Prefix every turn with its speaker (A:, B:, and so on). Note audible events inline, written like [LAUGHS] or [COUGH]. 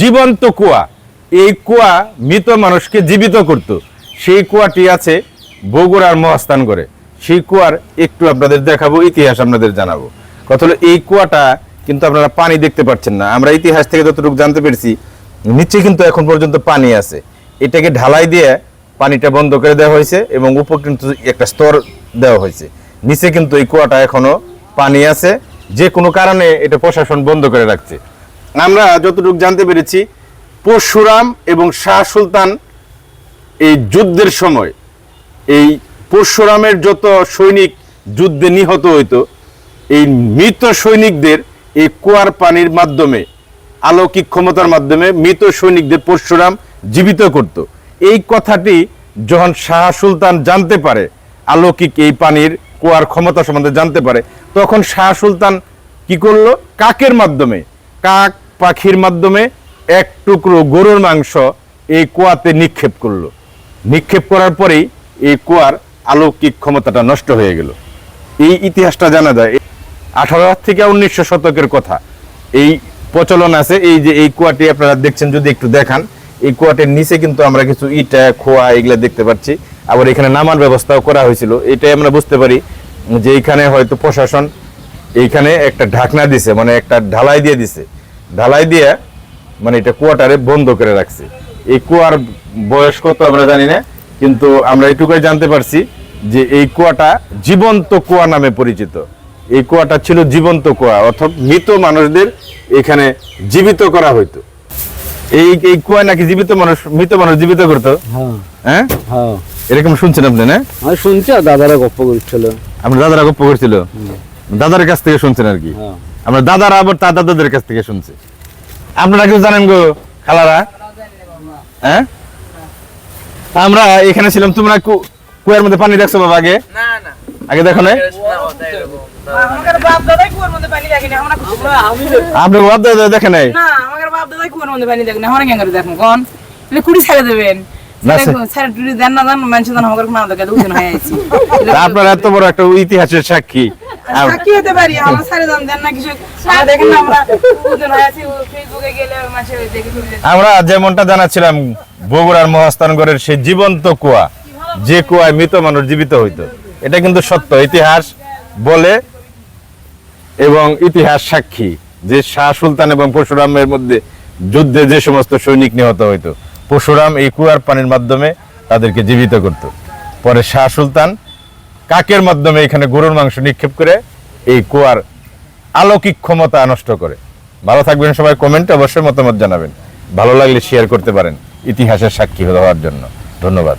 A: জীবন্ত কুয়া। এই কুয়া মৃত মানুষকে জীবিত করত। সেই কুয়াটি আছে বগুড়ার মহাস্থান করে সেই কুয়ার একটু আপনাদের দেখাবো, ইতিহাস আপনাদের জানাব। কথা হলো, এই কুয়াটা কিন্তু আপনারা পানি দেখতে পাচ্ছেন না। আমরা ইতিহাস থেকে যতটুকু জানতে পেরেছি, নিচে কিন্তু এখন পর্যন্ত পানি আছে। এটাকে ঢালাই দিয়ে পানিটা বন্ধ করে দেওয়া হয়েছে এবং উপর কিন্তু একটা স্তর দেওয়া হয়েছে। নিচে কিন্তু এই কুয়াটা এখনও পানি আছে। যে কোনো কারণে এটা প্রশাসন বন্ধ করে রাখছে। আমরা যতটুকু জানতে পেরেছি, পরশুরাম এবং শাহ সুলতান এই যুদ্ধের সময়, এই পরশুরামের যত সৈনিক যুদ্ধে নিহত হইতো, এই মৃত সৈনিকদের এই কুয়ার পানির মাধ্যমে, আলৌকিক ক্ষমতার মাধ্যমে মৃত সৈনিকদের পরশুরাম জীবিত করত। এই কথাটি যখন শাহ সুলতান জানতে পারে, আলৌকিক এই পানির কুয়ার ক্ষমতা সম্বন্ধে জানতে পারে, তখন শাহ সুলতান কি করল? কাকের মাধ্যমে কাক পাখির মাধ্যমে এক টুকরো গরুর মাংস এই কুয়াতে নিক্ষেপ করল। নিক্ষেপ করার পরেই এই কুয়ার আলৌকিক ক্ষমতাটা নষ্ট হয়ে গেল। এই ইতিহাসটা জানা যায়, আঠারো থেকে উনিশশো শতকের কথা। এই প্রচলন আছে, এই যে এই কুয়াটি আপনারা দেখছেন, যদি একটু দেখান, এই কুয়াটির নিচে কিন্তু আমরা কিছু ইটা, খোয়া এগুলা দেখতে পাচ্ছি। আবার এখানে নামার ব্যবস্থাও করা হয়েছিল। এটাই আমরা বুঝতে পারি যে এখানে হয়তো প্রশাসন এইখানে একটা ঢাকনা দিছে মানে একটা ঢালাই দিয়ে দিছে। ঢালাই দিয়ে মানে এটা কুয়াটারে বন্ধ করে রাখছে। এই কুয়ার বয়স কত আমরা জানি না কিন্তু আমরা এটুকুই জানতে পারছি যে এই কুয়াটা জীবন্ত কুয়া নামে পরিচিত। এই কুয়াটা ছিল জীবন্ত কুয়া অর্থাৎ মৃত মানুষদের এখানে জীবিত করা হইতো। এই এই কুয়া নাকি জীবিত মানুষ মৃত মানুষ জীবিত করতো?
B: হ্যাঁ।
A: হ্যাঁ?
B: হ্যাঁ।
A: এরকম শুনছেন আপনি না?
B: আমি শুনছি আর দাদারা গপ্প করছিল।
A: আপনার দাদারা গপ্প করছিল? দাদার কাছ থেকে শুনছেন আর কি।
B: হ্যাঁ।
A: আমরা দাদারা আবার তার দাদাদের কাছ থেকে শুনছে। আপনারা কেউ জানেন গো খালারা? হ্যাঁ? আমরা এখানে ছিলাম তোমরা কুয়ার মধ্যে পানি দেখছ বাবা আগে?
C: না না।
A: আগে দেখো নাই?
C: আমাদের বাপ দাদাই কুয়ার মধ্যে পানি দেখেনি আমরা খুশি।
A: আপনার বাপ দাদা দেখে নাই?
C: না আমাদের বাপ দাদাই কুয়ার মধ্যে পানি দেখেনি আমরা কেন করে দেখুন কোন? তাহলে কুড়ি ছেড়ে দেবেন। [LAUGHS]
A: আপনারা এত বড় একটা ইতিহাসের সাক্ষী।
C: সাক্ষী হতে পারি আমরা ছেড়ে দেন দেন না কিছু। দেখেন আমরা দুজন আছি ফেসবুকে গেলে মাসে দেখে ছবি দেখে।
A: আমরা যেমনটা জানাচ্ছিলাম বগুড়ার মহাস্থানগড়ের সেই জীবন্ত কুয়া যে কুয়ায় মৃত মানুষ জীবিত হইতো। এটা কিন্তু সত্য ইতিহাস বলে এবং ইতিহাস সাক্ষী। যে শাহ সুলতান এবং পরশুরামের মধ্যে যুদ্ধে যে সমস্ত সৈনিক নিহত হইতো। পরশুরাম এই কুয়ার পানির মাধ্যমে তাদেরকে জীবিত করত। পরে শাহ সুলতান কাকের মাধ্যমে এখানে গরুর মাংস নিক্ষেপ করে এই কুয়ার আলৌকিক ক্ষমতা নষ্ট করে। ভালো থাকবেন সবাই কমেন্টে অবশ্যই মতামত জানাবেন। ভালো লাগলে শেয়ার করতে পারেন। ইতিহাসের সাক্ষী হওয়ার জন্য। ধন্যবাদ।